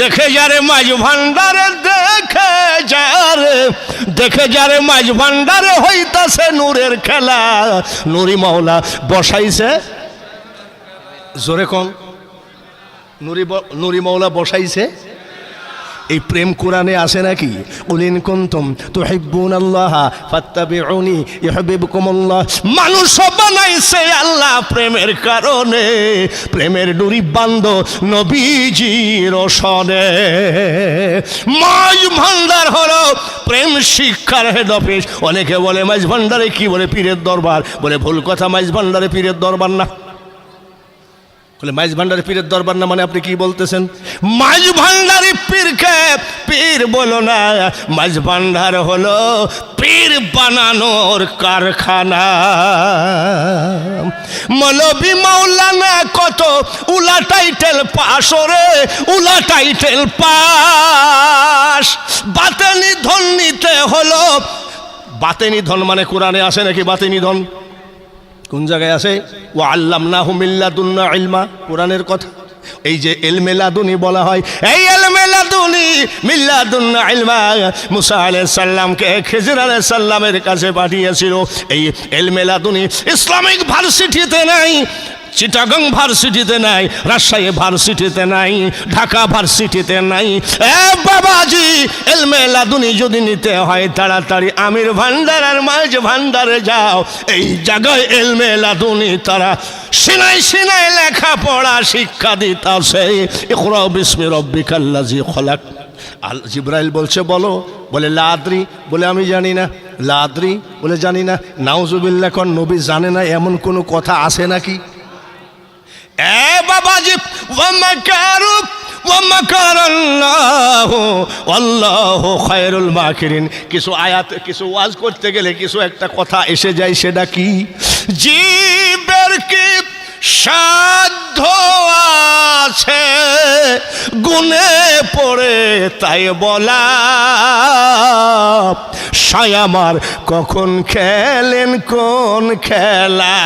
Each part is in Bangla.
দেখে যারে মাঝ ভান্ডারে, দেখে যারে দেখে যারে মাঝ ভান্ডারে হইতাছে নূরের খেলা। নুরি মাওলা, বসাইছে? জোরে কম নুরি নুরি মাওলা বসাইছে? এই প্রেম কোরআনে আসে নাকি? উলিন কুনতুম তুহিব্বুন আল্লাহ ফাত্তাবিউনি ইউহিব্বুকুমুল্লাহ। মানুষ বানাইছে আল্লাহ প্রেমের কারণে। প্রেমের ডুরি বান্ধ নবীজির সনে। মাঝ ভান্ডার হলো প্রেম শিক্ষার হেড অফিস অনেকে বলে, মাঝ ভান্ডারে কি বলে? পীরের দরবার। বলে, ভুল কথা, মাঝ ভান্ডারে পীরের দরবার না। বলে, মাইজ ভান্ডারি পীরের দরবার না মানে আপনি কি বলতেছেন? মাইজ ভান্ডারি পীরকে পীর বলো না, মাইজ ভান্ডার হলো পীর বানানোর কারখানা। মলবি মাওলানা কত উলা টাইটেল পাস রে, উলা টাইটেল পাস। বাতেনি ধন নিতে হলো। বাতেনি ধন মানে কোরআনে আসে নাকি বাতেনি ধন? কোন জায়গায় আছে? ও আল্লাম না হুমিল্লাদুন্না ইলমা, কোরআনের কথা। এই যে এলমেলাদুনি বলা হয়, এই এলমেলাদুনি মিল্লাদুন্না ইলমা, মুসা আলাইহিস সাল্লামকে খিজির কাছে পাঠিয়েছিল। এই এলমেলাদুনি ইসলামিক ভার্সিটিতে নাই চিটাগং ভার্সিটিতে নাই, রাজশাহী ভার্সিটিতে নাই, ঢাকা ভার্সিটিতে নাই। এ বাবাজি এলমে লাদুনি যদি নিতে হয় তাড়াতাড়ি, আমির ভান্ডার আর মাঝ ভান্ডারে যাও। এই জায়গায় এলমে লাদুনি তারা সিনাই সিনাই লেখাপড়া শিক্ষা দিতাছে। ইকরা বিস্মি রব্বিকাল্লাজি খলাক। আল জিব্রাইল বলছে, বলো, বলে, লাদ্রি, বলে, আমি জানি না। লাদ্রি, বলে, জানি না। নাউজুবিল্লাহ কন নবী জানে না, এমন কোনো কথা আছে নাকি? এ কিছু আয়াত, কিছু ওয়াজ করতে গেলে কিছু একটা কথা এসে যায়, সেটা কি? জীবের কি সাধ্য গুনে পড়ে তাই বলা সায়ামার কখন খেলেন, কোন খেলা?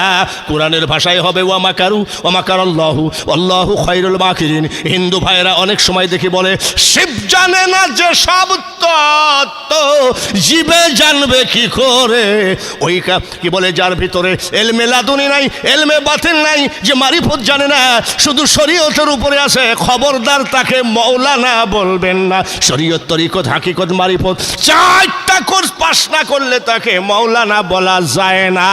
কোরআনের ভাষায় হবে ও ওয়ামাকারু ওয়ামাকার আল্লাহু আল্লাহু খৈরুল মাকিরিন। হিন্দু ভাইরা অনেক সময় দেখি বলে, শিব জানে না যে সব তত্ত্ব। জীবে জানবে কি করে? ওই কি বলে যার ভিতরে এলমে লাদুনি নাই, এলমে বাতিল নাই, যে মারিফত জানে না, শুধু শরীয়তের উপরে আছে, খবরদার তাকে মৌলানা বলবেন না। শরীয়ত তরিকত, হাকিকত, মারিফত, চারটা কোর্স পাস না করলে তাকে মৌলানা বলা যায় না।